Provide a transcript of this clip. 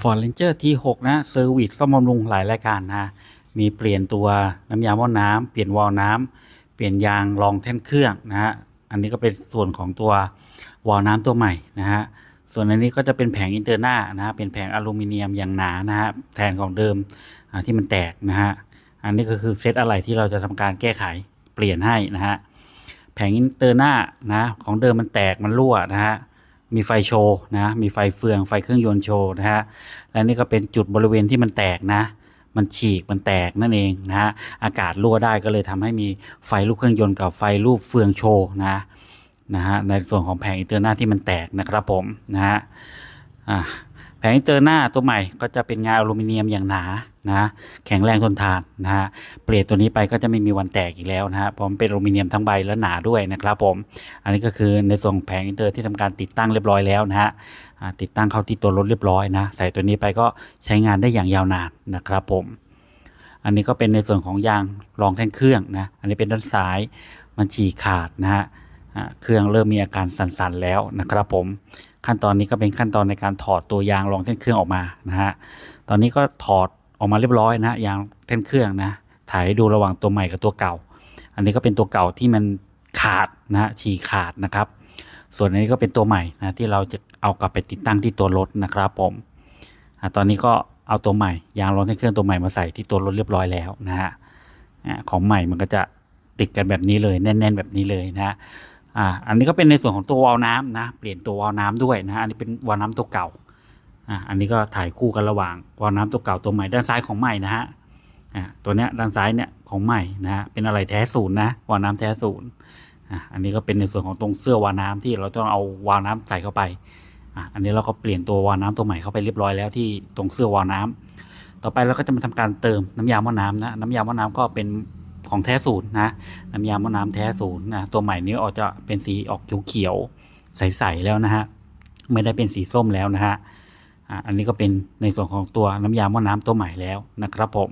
Ford Ranger T6 นะเซอร์วิสซ่อมบำรุงหลายรายการนะมีเปลี่ยนตัวน้ำยาหม้อน้ำเปลี่ยนวาล์วน้ำเปลี่ยนยางรองแท่นเครื่องนะฮะอันนี้ก็เป็นส่วนของตัววาล์วน้ำตัวใหม่นะฮะส่วนอันนี้ก็จะเป็นแผงอินเตอร์หน้านะฮะเป็นแผงอลูมิเนียมอย่างหนานะฮะแทนของเดิมที่มันแตกนะฮะอันนี้ก็คือเซตอะไรที่เราจะทำการแก้ไขเปลี่ยนให้นะฮะแผงอินเตอร์หน้านะของเดิมมันแตกมันรั่วนะฮะ มีไฟโชว์นะ มีไฟเฟือง ไฟเครื่องยนต์โชว์นะฮะ และนี่ก็เป็นจุดบริเวณที่มันแตกนะ มันฉีก มันแตกนั่นเองนะฮะ อากาศรั่วได้ก็เลยทำให้มีไฟลูกเครื่องยนต์กับไฟลูกเฟืองโชว์นะ นะฮะ ในส่วนของแผงอินเตอร์หน้าที่มันแตกนะครับผมนะฮะ อ่าแผงอินเตอร์หน้าตัวใหม่ก็จะเป็นงานอลูมิเนียมอย่างหนา นะแข็งแรงทนทานนะฮะเปลี่ยนตัวนี้ไปก็จะไม่มีวันแตกอีกแล้วนะฮะเพราะมันเป็นอลูมิเนียมทั้งใบและหนาด้วยนะครับผม อันนี้ก็คือในส่วนแผงอินเตอร์ที่ทำการติดตั้งเรียบร้อยแล้วนะฮะติดตั้งเข้าที่ตัวรถเรียบร้อยนะใส่ตัวนี้ไปก็ใช้งานได้อย่างยาวนานนะครับผม อันนี้ก็เป็นในส่วนของยางรองแท่นเครื่องนะอันนี้เป็นด้านซ้ายมันฉีกขาดนะฮะเครื่องเริ่มมีอาการสั่นๆแล้วนะครับผมขั้นตอนนี้ก็เป็นขั้นตอนในการถอดตัวยางรองแท่นเครื่องออกมานะฮะ ตอนนี้ก็ถอด ออกมาเรียบร้อยนะยางแท่นเครื่องนะถ่ายให้ดูระหว่างตัวใหม่กับตัวเก่า อันนี้ก็เป็นตัวเก่าที่มันขาดนะฉีกขาดนะครับ ส่วนอันนี้ก็เป็นตัวใหม่นะที่เราจะเอากลับไปติดตั้งที่ตัวรถนะครับผมตอนนี้ก็เอาตัวใหม่ยางรองแท่นเครื่องตัวใหม่มาใส่ที่ตัวรถเรียบร้อยแล้วนะฮะของใหม่มันก็จะติดกันแบบนี้เลยแน่น ๆ แบบนี้เลยนะฮะอ่าอันนี้ก็เป็นในส่วนของตัววาล์วน้ำนะเปลี่ยนตัววาล์วน้ำด้วยนะฮะอันนี้เป็นวาล์วน้ำตัวเก่า อ่าอันนี้ก็ถ่ายคู่กันระหว่างวาล์วน้ำตัวเก่าตัวใหม่ด้านซ้ายของใหม่นะฮะอ่าตัวเนี้ยด้านซ้ายเนี่ยของใหม่นะฮะเป็นอะไรแท้ศูนย์นะวาล์วน้ำแท้ศูนย์อ่าอันนี้ก็เป็นในส่วนของตรงเสื้อวาล์วน้ำที่เราต้องเอาวาล์วน้ำใส่เข้าไปอ่าอันนี้เราก็เปลี่ยนตัววาล์วน้ำตัวใหม่เข้าไปเรียบร้อยแล้วที่ตรงเสื้อวาล์วน้ำต่อไปเราก็จะมาทำการเติมน้ำยาหม้อน้ำนะน้ำยาหม้อน้ำก็เป็นของแท้ศูนย์นะน้ำยาหม้อน้ำแท้ศูนย์นะตัวใหม่นี้ออกจะเป็นสีออกเขียวๆใสๆแล้วนะฮะไม่ได้เป็นสีส้มแล้วนะฮะ อันนี้ก็เป็นในส่วนของตัวน้ำยาหม้อน้ำตัวใหม่แล้วนะครับผม